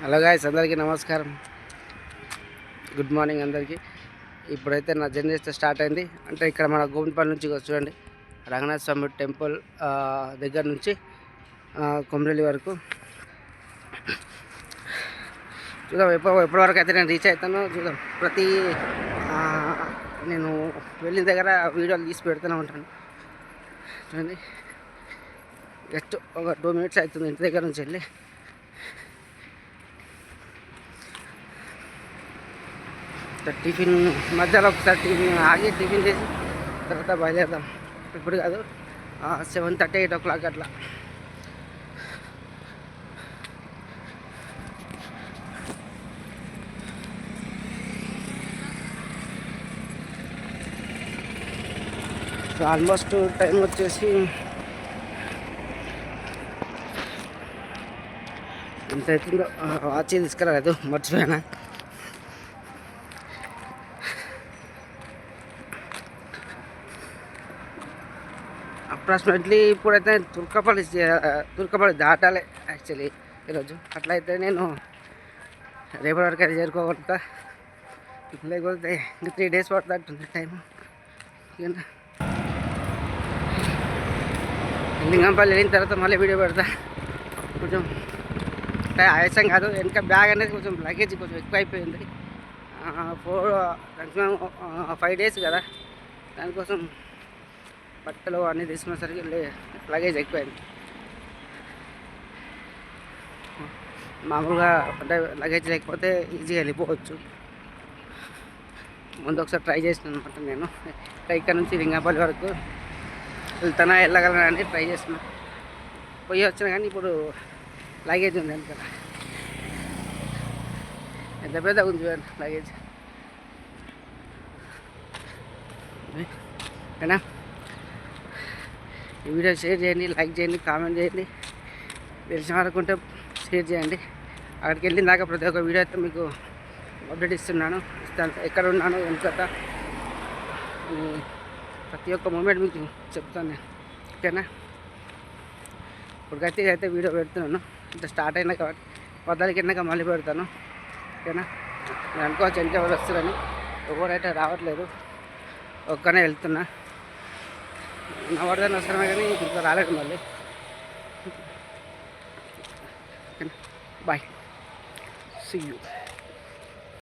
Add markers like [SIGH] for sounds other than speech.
Hello guys అందరికీ నమస్కారం. Good morning అందరికీ. ఇప్పుడైతే నా జర్నీ అయితే స్టార్ట్ అయింది. అంటే ఇక్కడ మన గోవిందపల్లి నుంచి చూడండి. రంగనాథ స్వామి టెంపుల్ దగ్గర నుంచి కొమ్రెల్లి వరకు. చూద్దాం ఎప్పుడు ఎప్పటి వరకు అయితే నేను రీచ్ అవుతాను చూద్దాం. ప్రతి నేను వెళ్ళిన దగ్గర వీడియోలు తీసి పెడుతూనే ఉంటాను. చూడండి. జస్ట్ ఒక టూ మినిట్స్ అవుతుంది ఇంటి దగ్గర నుంచి వెళ్ళి. ఒకసారి టిఫిన్ మధ్యాహ్నం ఒకసారి టిఫిన్ ఆగి టిఫిన్ చేసి తర్వాత బయలుదేరదాం ఇప్పుడు కాదు seven thirty eight o'clock అట్లా సో ఆల్మోస్ట్ టైం వచ్చేసి ఎంత అవుతుందో వాచ్ తీసుకురాలేదు మర్చిపోయాను అప్రాక్సిమేట్లీ ఇప్పుడైతే తుర్కపల్లి తుర్కపల్లి దాటాలి యాక్చువల్లీ ఈరోజు అట్లయితే నేను రేపటి వరకు అది చేరుకోగలుగుతా. లేకపోతే ఇంకా త్రీ డేస్ పడుతుంది టైం లింగంపల్లి వెళ్ళిన తర్వాత మళ్ళీ వీడియో పెడతా. కొంచెం ఆయాసం కాదు. వెనక బ్యాగ్ అనేది కొంచెం లగేజ్ కొంచెం ఎక్కువ అయిపోయింది ఫోర్ మ్యాక్సిమం ఫైవ్ డేస్ కదా. దానికోసం బట్టలు అన్నీ తీసుకునేసరికి లగేజ్ ఎక్కువైంది మామూలుగా అంటే లగేజ్ లేకపోతే ఈజీగా వెళ్ళిపోవచ్చు. ముందు ఒకసారి ట్రై చేసిన అనమాట నేను. [LAUGHS] ఇక్కడ నుంచి లింగాపల్లి వరకు వెళ్తానా వెళ్ళగలనా అని ట్రై చేసిన పోయి వచ్చిన కానీ ఇప్పుడు లగేజ్ ఉంది వెనకాల ఎంత పెద్ద ఉంది చూడండి లగేజ్ ఏనా? ఈ వీడియో షేర్ చేయండి లైక్ చేయండి కామెంట్ చేయండి. తెలిసిన వరకు ఉంటే షేర్ చేయండి. అక్కడికి వెళ్ళిన దాకా ప్రతి ఒక్క వీడియో అయితే మీకు అప్డేట్ ఇస్తున్నాను. ఇస్తాను. ఎక్కడ ఉన్నాను ఎంత ప్రతి ఒక్క మూమెంట్ మీకు చెప్తాను నేను. ఓకేనా? ఇప్పటికైతే అయితే వీడియో పెడుతున్నాను. అంటే స్టార్ట్ అయినాక పద్దాలకి వెళ్ళినాక మళ్ళీ పెడతాను. ఓకేనా? నేను అనుకోవచ్చు ఎంత ఎవరు వస్తారని ఎవరైతే రావట్లేదు ఒక్కనే వెళ్తున్నా. నా వరదని అవసరమే కానీ ఇంకా రాలేదు మళ్ళీ. బాయ్. See you